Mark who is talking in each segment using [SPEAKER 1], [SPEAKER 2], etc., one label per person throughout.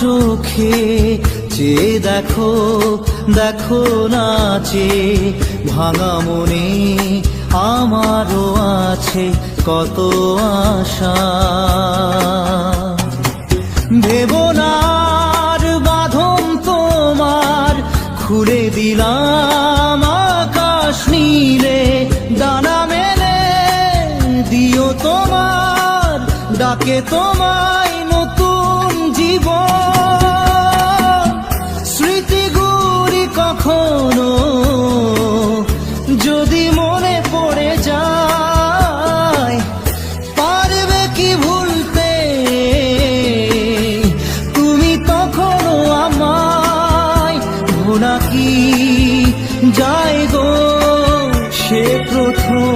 [SPEAKER 1] চোখে যে দেখো দেখো নাচে ভাঙা মনে আমারও আছে কত আশা। ভেবনার বাঁধন তোমার খুলে দিলাম, আকাশ নীলে ডানা মেলে দিও তোমার। ডাকে তোমায় নতুন জীবন। স্মৃতিগুলি কখনো যদি মনে পড়ে যায়, পারবে কি ভুলতে? তুমি তখনও আমায় ভোলা কি যায় গো? সে প্রথম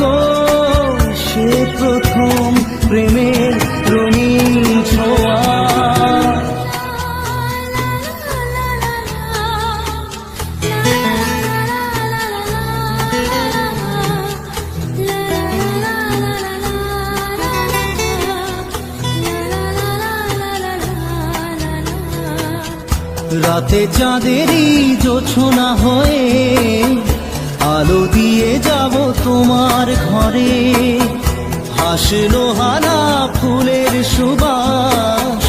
[SPEAKER 1] গো সে প্রথম প্রেমের রঙিন ছোঁয়া। রাতে চাঁদেরই জোছনা হয়ে আলো দিয়ে যাব তোমার ঘরে হাসলো হানা ফুলের সুবাস।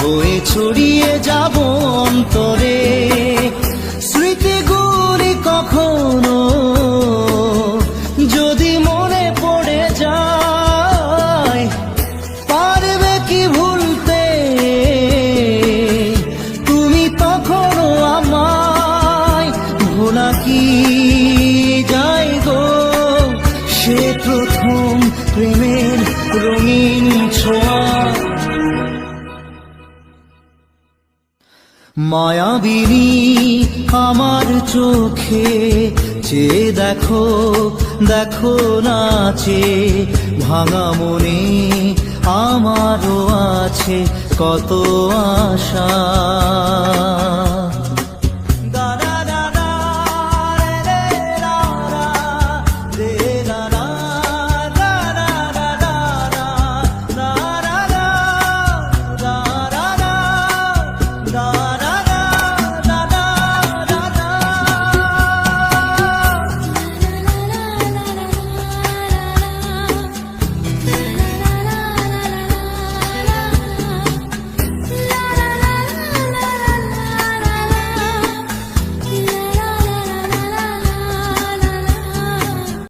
[SPEAKER 1] হয়ে ছড়িয়ে যাব অন্তরে। স্মৃতিগুলি কখনো যদি মনে পড়ে যায়, পারবে কি ভুলতে? তুমি তখনও আমায় ভোলা কি? প্রেমের রঙিন ছোঁয়া। মায়াবিনী আমার চোখে, চেয়ে দেখো দেখো নাচে, ভাঙা মনে আমারও আছে কত আশা।